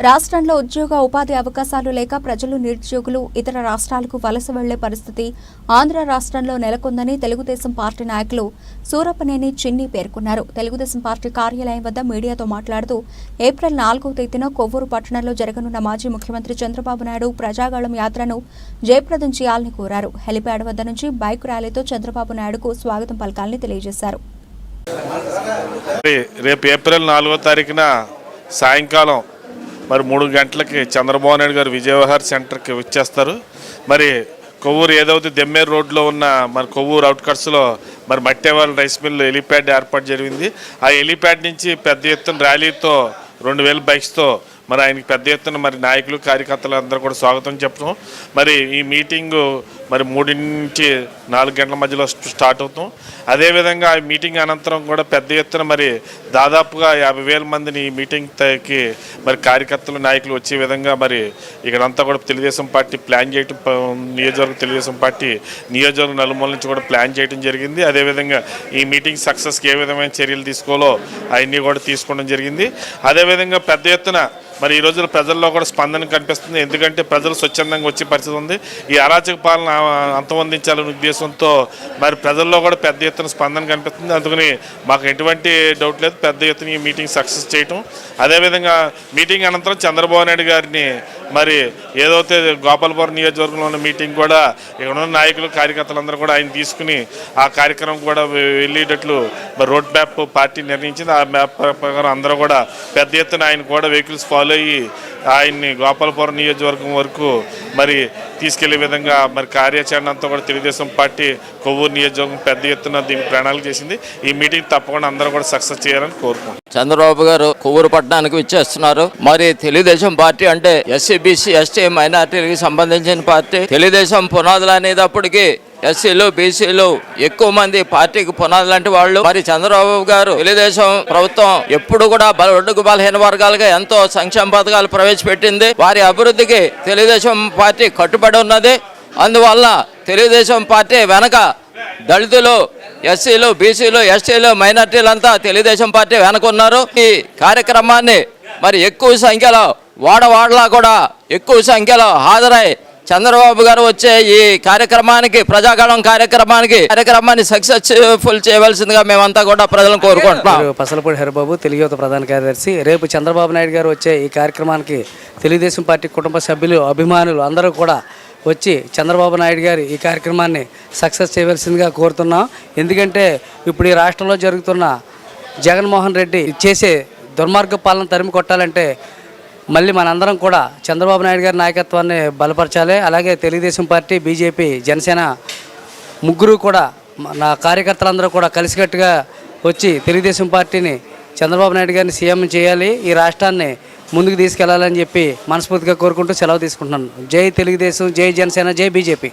రాష్ట్రంలో ఉద్యోగ ఉపాధి అవకాశాలు లేక ప్రజలు నిరుద్యోగులు ఇతర రాష్ట్రాలకు వలస వెళ్ళే పరిస్థితి ఆంధ్ర రాష్ట్రంలో నెలకొందని తెలుగుదేశం పార్టీ నాయకులు సూరపనేని చిన్ని పేర్కొన్నారు. తెలుగుదేశం పార్టీ కార్యాలయం వద్ద మీడియాతో మాట్లాడుతూ ఏప్రిల్ నాలుగో తేదీన కొవ్వూరు పట్టణంలో జరగనున్న మాజీ ముఖ్యమంత్రి చంద్రబాబు నాయుడు ప్రజాగాళం యాత్రను జయప్రదం చేయాలని కోరారు. హెలిప్యాడ్ వద్ద నుంచి బైక్ ర్యాలీతో చంద్రబాబు నాయుడుకు స్వాగతం పలకాలని తెలియజేశారు. రేపు ఏప్రిల్ నాలుగో తారీఖున సాయంకాలం మరి మూడు గంటలకి చంద్రబాబు నాయుడు గారు విజయవహార్ సెంటర్కి వచ్చేస్తారు. మరి కొవ్వూరు ఏదైతే దెమ్మేరు రోడ్లో ఉన్న మరి కొవ్వూరు అవుట్కట్స్లో మరి మట్టేవాళ్ళ రైస్ మిల్ హెలిప్యాడ్ ఏర్పాటు జరిగింది. ఆ హెలిప్యాడ్ నుంచి పెద్ద ఎత్తున ర్యాలీతో రెండు వేల బైక్స్తో మరి ఆయనకి పెద్ద ఎత్తున మరి నాయకులు కార్యకర్తలు అందరూ కూడా స్వాగతం చెప్పడం. మరి ఈ మీటింగు మరి మూడు నుంచి నాలుగు గంటల మధ్యలో స్టార్ట్ అవుతాం. అదేవిధంగా ఈ మీటింగ్ అనంతరం కూడా పెద్ద ఎత్తున మరి దాదాపుగా యాభై వేల మందిని ఈ మీటింగ్కి మరి కార్యకర్తలు నాయకులు వచ్చే విధంగా మరి ఇక్కడంతా కూడా తెలుగుదేశం పార్టీ ప్లాన్ చేయటం నియోజకవర్గ తెలుగుదేశం పార్టీ నియోజకవర్గ నలుమూల నుంచి కూడా ప్లాన్ చేయడం జరిగింది. అదేవిధంగా ఈ మీటింగ్ సక్సెస్కి ఏ విధమైన చర్యలు తీసుకోవాలో అవన్నీ కూడా తీసుకోవడం జరిగింది. అదేవిధంగా పెద్ద ఎత్తున మరి ఈ రోజున ప్రజల్లో కూడా స్పందన కనిపిస్తుంది. ఎందుకంటే ప్రజలు స్వచ్ఛందంగా వచ్చే పరిస్థితి ఉంది. ఈ అరాచక పాలన అంతమొందించాలనే ఉద్దేశంతో మరి ప్రజల్లో కూడా పెద్ద ఎత్తున స్పందన కనిపిస్తుంది. అందుకని మాకు ఎటువంటి డౌట్ లేదు. పెద్ద ఎత్తున ఈ మీటింగ్ సక్సెస్ చేయటం. అదేవిధంగా మీటింగ్ అనంతరం చంద్రబాబు నాయుడు గారిని మరి ఏదైతే గోపాలపురం నియోజకవర్గంలో ఉన్న మీటింగ్ కూడా ఇక్కడ ఉన్న నాయకులు కార్యకర్తలందరూ కూడా ఆయన తీసుకుని ఆ కార్యక్రమం కూడా వెళ్ళేటట్లు మరి రోడ్ మ్యాప్ పార్టీ నిర్ణయించింది. ఆ మ్యాప్ ప్రకారం అందరూ కూడా పెద్ద ఎత్తున ఆయన కూడా వెహికల్స్ ఫాలో అయ్యి ఆయన్ని గోపాలపురం నియోజకవర్గం వరకు మరి తీసుకెళ్ళే విధంగా మరి కార్యాచరణ అంతా కూడా తెలుగుదేశం పార్టీ కొవ్వూరు నియోజకవర్గం పెద్ద ఎత్తున దీనికి ప్రణాళిక చేసింది. ఈ మీటింగ్ తప్పకుండా అందరూ కూడా సక్సెస్ చేయాలని కోరుకుంటున్నాం. చంద్రబాబు గారు కొవ్వూరు పట్టణానికి ఇచ్చేస్తున్నారు మరి తెలుగుదేశం పార్టీ అంటే ఎస్సీ బీసీ ఎస్టీ మైనార్టీలకు సంబంధించిన పార్టీ. తెలుగుదేశం పునాదులు అనేటప్పటికీ ఎస్సీలు బీసీలు ఎక్కువ మంది పార్టీకి పునాదులు లాంటి వాళ్ళు. మరి చంద్రబాబు గారు తెలుగుదేశం ప్రభుత్వం ఎప్పుడు కూడా బల- ఒడ్డుకు బలహీన వర్గాలుగా ఎంతో సంక్షేమ పథకాలు ప్రవేశపెట్టింది. వారి అభివృద్ధికి తెలుగుదేశం పార్టీ కట్టుబడి ఉన్నది. అందువల్ల తెలుగుదేశం పార్టీ వెనక దళితులు ఎస్సీలు బీసీలు ఎస్టీలు మైనార్టీలంతా తెలుగుదేశం పార్టీ వెనకున్నారు ఈ కార్యక్రమాన్ని మరి ఎక్కువ సంఖ్యలో వాడవాడలా కూడా ఎక్కువ సంఖ్యలో హాజరై చంద్రబాబు గారు వచ్చే ఈ కార్యక్రమానికి ప్రజాగణం కార్యక్రమానికి కార్యక్రమాన్ని సక్సెస్ఫుల్ చేయవలసిందిగా మేమంతా కూడా ప్రజలను కోరుకుంటున్నాం. పసలపూడి హరిబాబు తెలుగు యువత ప్రధాన కార్యదర్శి రేపు చంద్రబాబు నాయుడు గారు వచ్చే ఈ కార్యక్రమానికి తెలుగుదేశం పార్టీ కుటుంబ సభ్యులు అభిమానులు అందరూ కూడా వచ్చి చంద్రబాబు నాయుడు గారి ఈ కార్యక్రమాన్ని సక్సెస్ చేయవలసిందిగా కోరుతున్నాం. ఎందుకంటే ఇప్పుడు ఈ రాష్ట్రంలో జరుగుతున్న జగన్మోహన్ రెడ్డి చేసే దుర్మార్గ పాలన తరిమి కొట్టాలంటే మళ్ళీ మనందరం కూడా చంద్రబాబు నాయుడు గారి నాయకత్వాన్ని బలపరచాలి. అలాగే తెలుగుదేశం పార్టీ బీజేపీ జనసేన ముగ్గురు కూడా నా కార్యకర్తలందరూ కూడా కలిసికట్టుగా వచ్చి తెలుగుదేశం పార్టీని చంద్రబాబు నాయుడు గారిని సీఎం చేయాలి. ఈ రాష్ట్రాన్ని ముందుకు తీసుకెళ్ళాలని చెప్పి మనస్ఫూర్తిగా కోరుకుంటూ సెలవు తీసుకుంటున్నాను. జై తెలుగుదేశం జై జనసేన జై బీజేపీ.